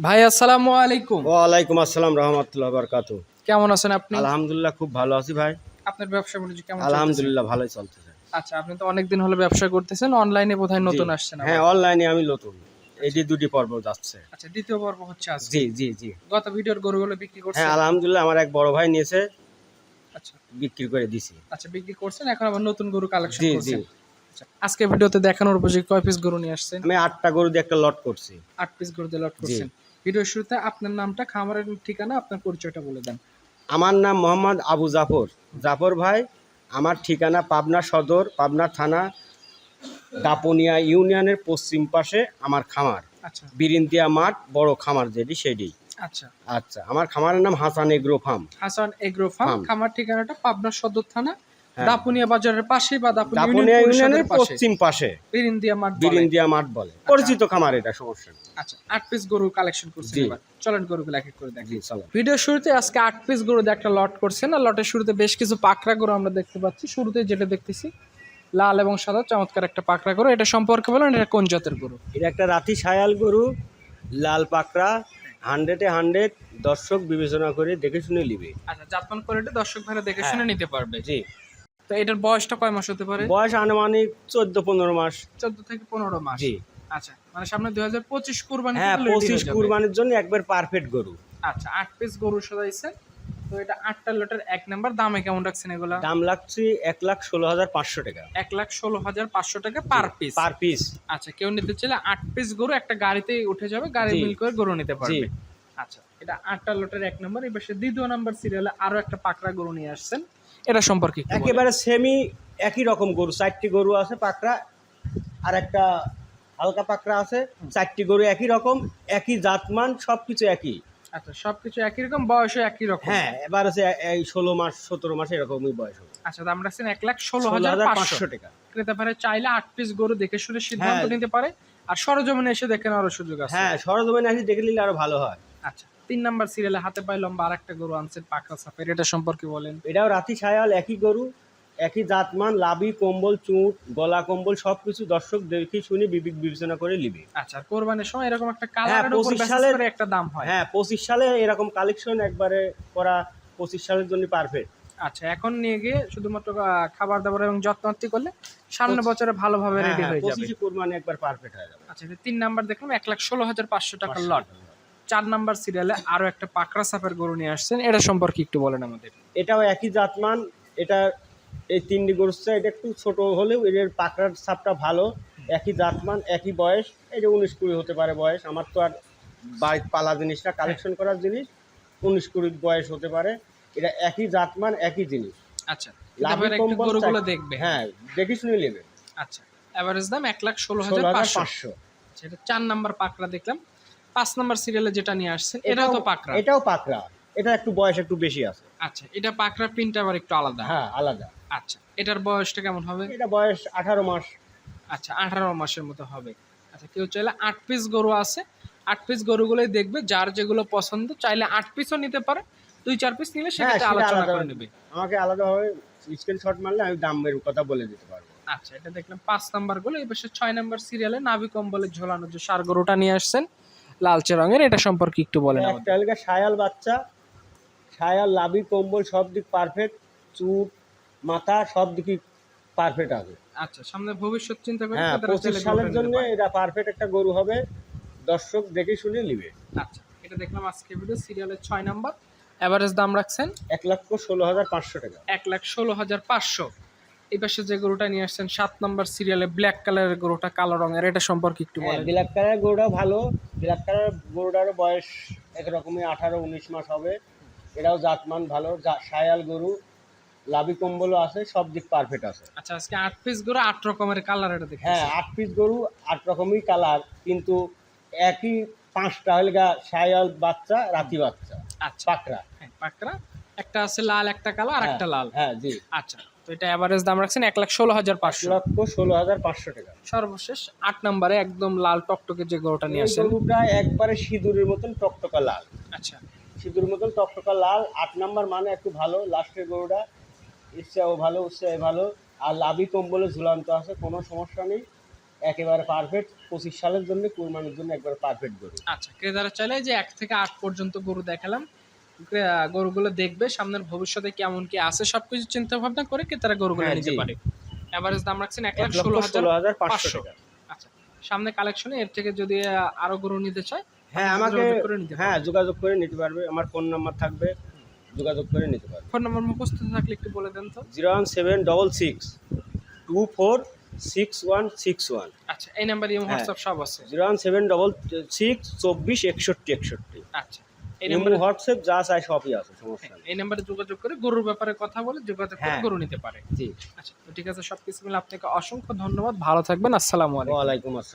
ভাই আসসালামু আলাইকুম। ওয়ালাইকুম আসসালাম রহমতুল্লাহ বরকাতু। কেমন আছেন আপনি? আলহামদুলিল্লাহ খুব ভালো আছি ভাই। আপনার ব্যবসা বাণিজ্য কেমন আলহামদুলিল্লাহ ভালোই চলতেছে। আচ্ছা আপনি তো অনেকদিন হলো ব্যবসা করতেছেন অনলাইনে বোধহয় নতুন জি। আসছেন হ্যাঁ অনলাইনে আমি নতুন। এই যে দুটি পর্ব যাচ্ছে। আচ্ছা দ্বিতীয় পর্ব হচ্ছে আজ জি জি জি। গত ভিডিওর গরুগুলো বিক্রি করছেন? হ্যাঁ আলহামদুলিল্লাহ আমার এক বড় ভাই নিয়েছে। আচ্ছা। বিক্রি করে দিছি। আচ্ছা বিক্রি করছেন এখন আবার নতুন গরু কালেকশন জি জি। করছেন। আচ্ছা আজকে ভিডিওতে দেখানোর উপযোগী কয় পিস গরু নিয়ে আসছেন? আমি আটটা গরু দিয়ে একটা লট করছি। আট পিস গরু দিয়ে লট করছেন। ভিডিওর শুরুতে আপনার নামটা খামারের ঠিকানা আপনার পরিচয়টা বলে দেন। আমার নাম মোহাম্মদ আবু জাফর। জাফর ভাই আমার ঠিকানা পাবনা সদর পাবনা থানা দাপনিয়া ইউনিয়নের পশ্চিম পাশে আমার খামার। আচ্ছা। বিরিন্দিয়া মাঠ বড় খামার যেটি সেটি। আচ্ছা। আচ্ছা আমার খামারের নাম Hasan agro farm. Hasan agro farm. খামার ঠিকানাটা পাবনা সদর থানা। দাপুনিয়া বাজারের পাশে বা দাপুনিয়া ইউনিয়নের পশ্চিম পাশে। বিরিন্দিয়া মাঠ বিরিন্দিয়া মাঠ বলে। পরিচিত খামার এটা সমস্যা আচ্ছা আট পিস গরু কালেকশন করছেন জি। এবার। চলেন গরুগুলো এক এক করে দেখি। ভিডিও শুরুতে আজকে আট পিস গরু একটা লট করছেন। আর লটের শুরুতে বেশ কিছু পাকড়া গরু আমরা দেখতে পাচ্ছি। শুরুতে যেটা দেখতেছি লাল এবং সাদা চমৎকার একটা পাকড়া গরু। এটা সম্পর্কে বলেন এটা কোন জাতের গরু? এটা একটা রাতি সায়াল গরু লাল পাকড়া হান্ড্রেডে হান্ড্রেড দর্শক বিবেচনা করে দেখে শুনে নিবে। আচ্ছা জাতমান কোয়ালিটি দর্শক ভাইরা দেখে হ্যাঁ। শুনে নিতে পারবে। জি। তো এটার বয়সটা কয় মাস হতে পারে? বয়স আনুমানিক চোদ্দ পনেরো মাস। চোদ্দ থেকে পনেরো মাস। জি। আচ্ছা মানে সামনে দুই হাজার পঁচিশ কুরবানি হ্যাঁ পঁচিশ কুরবানির জন্য একবার পারফেক্ট গরু। আচ্ছা আট পিস গরু সাজাইছেন। তো এটা আটটা লটের এক নাম্বার দামে কেমন রাখছেন এগুলা? দাম লাগছে এক লাখ ষোলো হাজার পাঁচশো টাকা। এক লাখ ষোলো হাজার পাঁচশো টাকা পার পিস পার পিস আচ্ছা কেউ নিতে চাইলে আট পিস গরু একটা গাড়িতে উঠে যাবে গাড়ি। মিল করে গরু নিতে পারবে। আচ্ছা এটা আটটা লটের এক নম্বর এবার সে দ্বিতীয় নাম্বার সিরিয়ালে আরও একটা পাকড়া গরু নিয়ে আসছেন। এটা সম্পর্কে একেবারে সেমি একই রকম গরু চারটি গরু আছে পাকড়া আর একটা হালকা পাকড়া আছে চারটি গরু একই রকম একই জাতমান সবকিছু একই। আচ্ছা সবকিছু একই রকম বয়সও একই রকম। হ্যাঁ এবার আছে এই ষোলো মাস সতেরো মাস এরকমই বয়স হবে। আচ্ছা দাম রাখছেন এক লাখ ষোলো হাজার পাঁচশো। টাকা। ক্রেতা পারে চাইলে আট পিস গরু দেখে শুনে সিদ্ধান্ত হ্যাঁ। নিতে পারে আর সরজমিনে এসে দেখে নেওয়ারও সুযোগ আছে। হ্যাঁ সরজমিনে এসে দেখে নিলে আরও ভালো হয়। আচ্ছা তিন নাম্বার সিরিয়ালে হাতে পায়ে লম্বা আর একটা গরু আনছেন পাকড়া সাপের এটা সম্পর্কে বলেন। এটাও রাতি সায়াল একই গরু একই জাতমান লাবি কম্বল চুট গলা কম্বল সবকিছু দর্শক দেখে শুনে বিবেক বিবেচনা করে নিবে। আচ্ছা কোরবানির সময় এরকম একটা হ্যাঁ, উপর 25 basis সালের- একটা দাম হয়। হ্যাঁ পঁচিশ সালে এরকম কালেকশন একবারে করা পঁচিশ সালের জন্য পারফেক্ট আচ্ছা এখন নিয়ে গিয়ে শুধুমাত্র খাবার দাবার এবং যত্নার্থী করলে সামনে বছরে ভালোভাবে রেডি হয়ে যাবে হ্যাঁ, পঁচিশে কোরবানি একবার পারফেক্ট হয়ে যাবে। আচ্ছা তিন নাম্বার দেখলাম এক লাখ ষোলো হাজার পাঁচশো টাকার লট চার নাম্বার সিরিয়ালে আরও একটা পাকড়া সাপের গরু নিয়ে আসছেন। এটা সম্পর্কে একটু বলেন আমাদের। এটাও একই জাতমান। এটা এই তিনটি চেয়ে এটা একটু ছোট হলেও এর পাকড়ার সাপটা ভালো। একই জাতমান একই বয়স। এটা উনিশ কুড়ি হতে পারে বয়স। আমার তো আর বাড়ির পালা জিনিসটা কালেকশন করার জিনিস। উনিশ কুড়ি বয়স হতে পারে। এটা একই জাতমান একই জিনিস। আচ্ছা গরুগুলো দেখবে। হ্যাঁ দেখে শুনে নেবে। আচ্ছা এভারেজ দাম এক লাখ ষোলো হাজার পাঁচশো। পাঁচশো। আচ্ছা, চার নাম্বার পাকড়া দেখলাম। পাঁচ নাম্বার সিরিয়ালে যেটা নিয়ে আসছেন এটাও তো পাকড়া। এটাও পাকড়া। এটা একটু বয়স একটু বেশি আছে। আচ্ছা এটা পাকড়া প্রিন্টটা আবার একটু আলাদা। হ্যাঁ আলাদা। আচ্ছা এটার বয়সটা কেমন হবে? এটা বয়স আঠারো মাস। আচ্ছা আঠারো মাসের মতো হবে। আচ্ছা কেউ চাইলে আট পিস গরু আছে। আট পিস গরুগুলোই দেখবে যার যেগুলো পছন্দ চাইলে আট পিসও নিতে পারে। দুই চার পিস নিলে সেক্ষেত্রে সেটা আলোচনা আলাদা। করে নেবে। আমাকে আলাদাভাবে স্ক্রিনশট মারলে আমি দামের কথা বলে দিতে পারব। আচ্ছা এটা দেখলাম পাঁচ নাম্বারগুলো এই পাশে ছয় নাম্বার সিরিয়ালে নাভি কম্বলে ঝোলানো যে সার গরুটা নিয়ে আসছেন লালচে রঙের এটা সম্পর্কে একটু বলেন একটা হলকা সায়াল বাচ্চা সায়াল লাভি কম্বল সব দিক পারফেক্ট চুট মাথা সব দিকই পারফেক্ট আছে। আচ্ছা সামনে ভবিষ্যৎ চিন্তা করে হ্যাঁ পঁচিশ সালের জন্য এটা পারফেক্ট একটা গরু হবে দর্শক দেখে শুনে নিবে। আচ্ছা এটা দেখলাম আজকে ভিডিও সিরিয়ালের ছয় নাম্বার এভারেজ দাম রাখছেন? এক লক্ষ ষোলো হাজার পাঁচশো টাকা। এক লাখ ষোলো হাজার পাঁচশো। এই পাশে যে গরুটা নিয়ে আসছেন সাত নাম্বার সিরিয়ালে ব্ল্যাক কালারের গরুটা কালো রঙের এটা সম্পর্কে একটু হ্যাঁ বলেন। ব্ল্যাক কালার গরুটাও ভালো। ব্ল্যাক কালার গরুটারও বয়স একরকমই আঠারো উনিশ মাস হবে। এটাও জাতমান ভালো সায়াল গরু লাভি কম্বলও আছে সব দিক পারফেক্ট আছে। আচ্ছা আজকে আট পিস গরু আট রকমের কালার এটা দেখি হ্যাঁ আট পিস গরু আট রকমই কালার কিন্তু একই পাঁচটা হলে গা সায়াল বাচ্চা রাতি বাচ্চা আচ্ছা। পাকড়া। হ্যাঁ পাকড়া একটা আছে লাল একটা কালো আর একটা লাল। হ্যাঁ জি। আচ্ছা তো এটা এভারেজ দাম রাখছেন এক লাখ ষোলো হাজার পাঁচশো। লক্ষ ষোলো হাজার পাঁচশো টাকা। সর্বশেষ আট নম্বরে একদম লাল টকটকে যে গরুটা নিয়ে আসেন গরুটা একবারে সিঁদুরের মতন টকটকা লাল। আচ্ছা। সিঁদুর মতন টকটকা লাল আট নাম্বার মানে একটু ভালো লাস্টের গরুটা ইচ্ছাও ভালো উৎসাহ ভালো আর লাভি কম্বলে ঝুলান্ত আছে কোনো সমস্যা নেই। একেবারে পারফেক্ট পঁচিশ সালের জন্য কুরবানির জন্য একবারে পারফেক্ট গরু। আচ্ছা ক্রেতারা চাইলে যে এক থেকে আট পর্যন্ত গরু দেখালাম গরুগুলো দেখবে সামনের ভবিষ্যতে কেমন কি আছে সবকিছু চিন্তা ভাবনা করে ক্রেতারা গরুগুলো হ্যাঁ, নিতে পারে। এভারেজ দাম রাখছেন এক লাখ ষোলো হাজার পাঁচশো আচ্ছা সামনে কালেকশনে এর থেকে যদি আরও গরু নিতে চায় হ্যাঁ আমাকে হ্যাঁ যোগাযোগ করে নিতে পারবে আমার ফোন নাম্বার থাকবে যোগাযোগ করে নিতে পারবে। ফোন নম্বর মুখস্থ থাকলে একটু বলে দেন তো। Zero one seven double six two four six one six one. আচ্ছা এই নাম্বার হ্যাঁ। হোয়াটসঅ্যাপ সব আছে। Zero one seven double six চব্বিশ একষট্টি একষট্টি। আচ্ছা। এই নম্বরে হোয়াটসঅ্যাপ যা চাই সবই আছে সমস্যা এই নাম্বারে যোগাযোগ করে গরুর ব্যাপারে কথা বলে যোগাযোগ করে হ্যাঁ। গরু নিতে পারে। জি। আচ্ছা ঠিক আছে সবকিছু মিলে আপনাকে অসংখ্য ধন্যবাদ। ভালো থাকবেন। আসসালামু আলাইকুম। ওয়ালাইকুম আসসালাম।